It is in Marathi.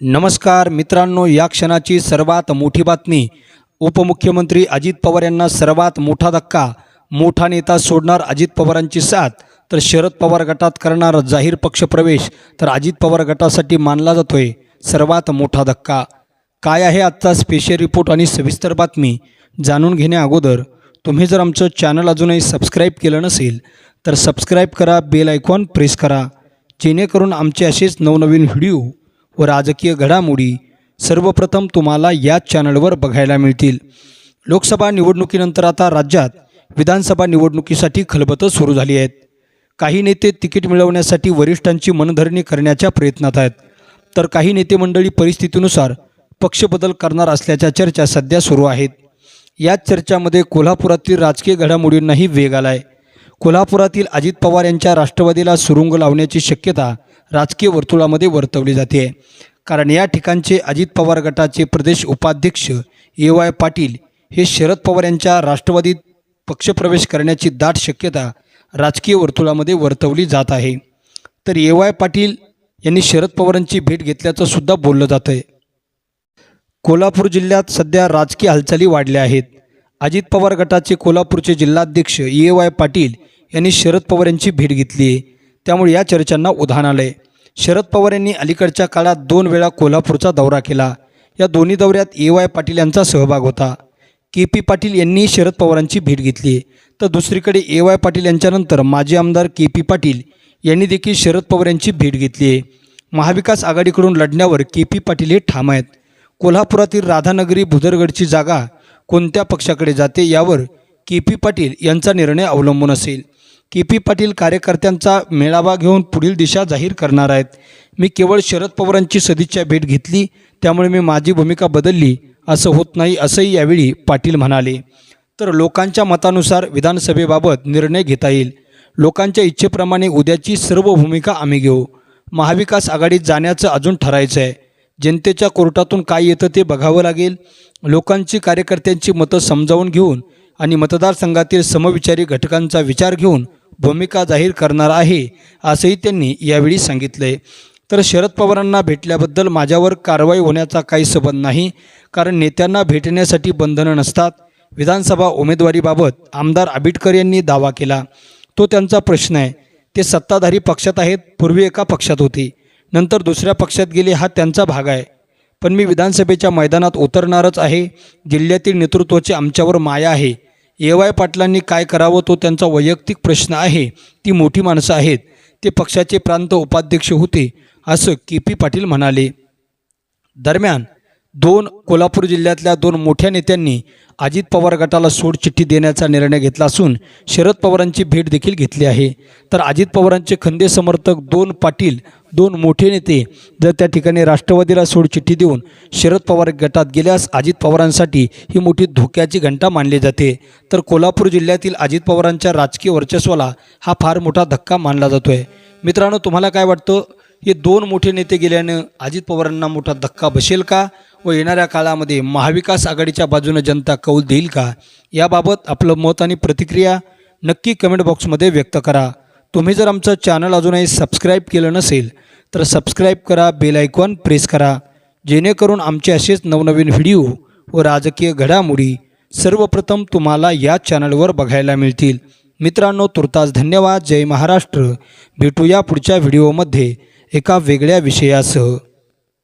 नमस्कार मित्रांनो या क्षणाची सर्वात मोठी बातमी. उपमुख्यमंत्री अजित पवार यांना सर्वात मोठा धक्का. मोठा नेता सोडणार अजित पवारांची साथ. तर शरद पवार गटात करणार जाहीर पक्षप्रवेश तर अजित पवार गटासाठी मानला जातोय सर्वात मोठा धक्का. काय आहे आजचा स्पेशल रिपोर्ट आणि सविस्तर बातमी? जाणून घेण्या अगोदर तुम्ही जर आमचं चॅनल अजूनही सबस्क्राईब केलं नसेल तर सबस्क्राईब करा बेल आयकॉन प्रेस करा. जेणेकरून आमचे असेच नवनवीन व्हिडिओ व राजकीय घडामोडी सर्वप्रथम तुम्हाला याच चॅनलवर बघायला मिळतील. लोकसभा निवडणुकीनंतर आता राज्यात विधानसभा निवडणुकीसाठी खलबतं सुरू झाली आहेत. काही नेते तिकीट मिळवण्यासाठी वरिष्ठांची मनधरणी करण्याच्या प्रयत्नात आहेत. तर काही नेते मंडळी परिस्थितीनुसार पक्षबदल करणार असल्याच्या चर्चा सध्या सुरू आहेत. याच चर्चामध्ये कोल्हापुरातील राजकीय घडामोडींनाही वेग आलाय. कोल्हापुरातील अजित पवार यांच्या राष्ट्रवादीला सुरुंग लावण्याची शक्यता राजकीय वर्तुळामध्ये वर्तवली जाते. कारण या ठिकाणचे अजित पवार गटाचे प्रदेश उपाध्यक्ष ए वाय पाटील हे शरद पवार यांच्या राष्ट्रवादीत पक्षप्रवेश करण्याची दाट शक्यता राजकीय वर्तुळामध्ये वर्तवली जात आहे. तर ए वाय पाटील यांनी शरद पवारांची भेट घेतल्याचं सुद्धा बोललं जातं आहे कोल्हापूर जिल्ह्यात सध्या राजकीय हालचाली वाढल्या आहेत. अजित पवार गटाचे कोल्हापूरचे जिल्हाध्यक्ष ए वाय पाटील यांनी शरद पवार यांची भेट घेतली आहे. त्यामुळे या चर्चांना उधाण आलं आहे शरद पवार यांनी अलीकडच्या काळात दोन वेळा कोल्हापूरचा दौरा केला. या दोन्ही दौऱ्यात ए. वाय. पाटील यांचा सहभाग होता. के. पी. पाटील यांनी शरद पवारांची भेट घेतली. तर दुसरीकडे ए. वाय. पाटील यांच्यानंतर माजी आमदार के. पी. पाटील यांनी देखील शरद पवार यांची भेट घेतली आहे. महाविकास आघाडीकडून लढण्यावर के. पी. पाटील हे ठाम आहेत. कोल्हापुरातील राधानगरी भुदरगडची जागा कोणत्या पक्षाकडे जाते यावर के. पी. पाटील यांचा निर्णय अवलंबून असेल. के पी पाटील कार्यकर्त्यांचा मेळावा घेऊन पुढील दिशा जाहीर करणार आहेत. मी केवळ शरद पवारांची सदिच्छा भेट घेतली त्यामुळे मी माझी भूमिका बदलली असं होत नाही असंही यावेळी पाटील म्हणाले. तर लोकांच्या मतानुसार विधानसभेबाबत निर्णय घेता येईल. लोकांच्या इच्छेप्रमाणे उद्याची सर्व भूमिका आम्ही घेऊ. महाविकास आघाडीत जाण्याचं अजून ठरायचं आहे जनतेच्या कोर्टातून काय येतं ते बघावं लागेल. लोकांची कार्यकर्त्यांची मतं समजावून घेऊन आणि मतदारसंघातील समविचारी घटकांचा विचार घेऊन भूमिका जाहीर करणार आहे असंही त्यांनी यावेळी सांगितलं तर शरद पवारांना भेटल्याबद्दल माझ्यावर कारवाई होण्याचा काही संबंध नाही कारण नेत्यांना भेटण्यासाठी बंधनं नसतात. विधानसभा उमेदवारीबाबत आमदार आबिटकर यांनी दावा केला. तो त्यांचा प्रश्न आहे. ते सत्ताधारी पक्षात आहेत पूर्वी एका पक्षात होती. नंतर दुसऱ्या पक्षात गेले हा त्यांचा भाग आहे. पण मी विधानसभेच्या मैदानात उतरणारच आहे. जिल्ह्यातील नेतृत्वाची आमच्यावर माया आहे. ए वाय पाटलांनी काय करावं तो त्यांचा वैयक्तिक प्रश्न आहे. ती मोठी माणसं आहेत. ते पक्षाचे प्रांत उपाध्यक्ष होते असं के पी पाटील म्हणाले. दरम्यान दोन कोल्हापूर जिल्ह्यातल्या दोन मोठ्या नेत्यांनी अजित पवार गटाला सोडचिठ्ठी देण्याचा निर्णय घेतला असून शरद पवारांची भेट देखील घेतली आहे. तर अजित पवारांचे खंदे समर्थक दोन पाटील दोन मोठे नेते जर त्या ठिकाणी राष्ट्रवादीला सोडचिठ्ठी देऊन शरद पवार गटात गेल्यास अजित पवारांसाठी ही मोठी धोक्याची घंटा मानली जाते. तर कोल्हापूर जिल्ह्यातील अजित पवारांच्या राजकीय वर्चस्वाला हा फार मोठा धक्का मानला जातो आहे मित्रांनो तुम्हाला काय वाटतं? हे दोन मोठे नेते गेल्यानं अजित पवारांना मोठा धक्का बसेल का व येणाऱ्या काळामध्ये महाविकास आघाडीच्या बाजूनं जनता कौल देईल का? याबाबत आपलं मत आणि प्रतिक्रिया नक्की कमेंट बॉक्समध्ये व्यक्त करा. तुम्ही जर आमचं चॅनल अजूनही सबस्क्राईब केलं नसेल तर सबस्क्राईब करा बेल आयकॉन प्रेस करा. जेणेकरून आमचे असेच नवनवीन व्हिडिओ व राजकीय घडामोडी सर्वप्रथम तुम्हाला या चॅनलवर बघायला मिळतील. मित्रांनो तुर्तास धन्यवाद. जय महाराष्ट्र. भेटूया पुढच्या व्हिडिओमध्ये एका वेगळ्या विषयासह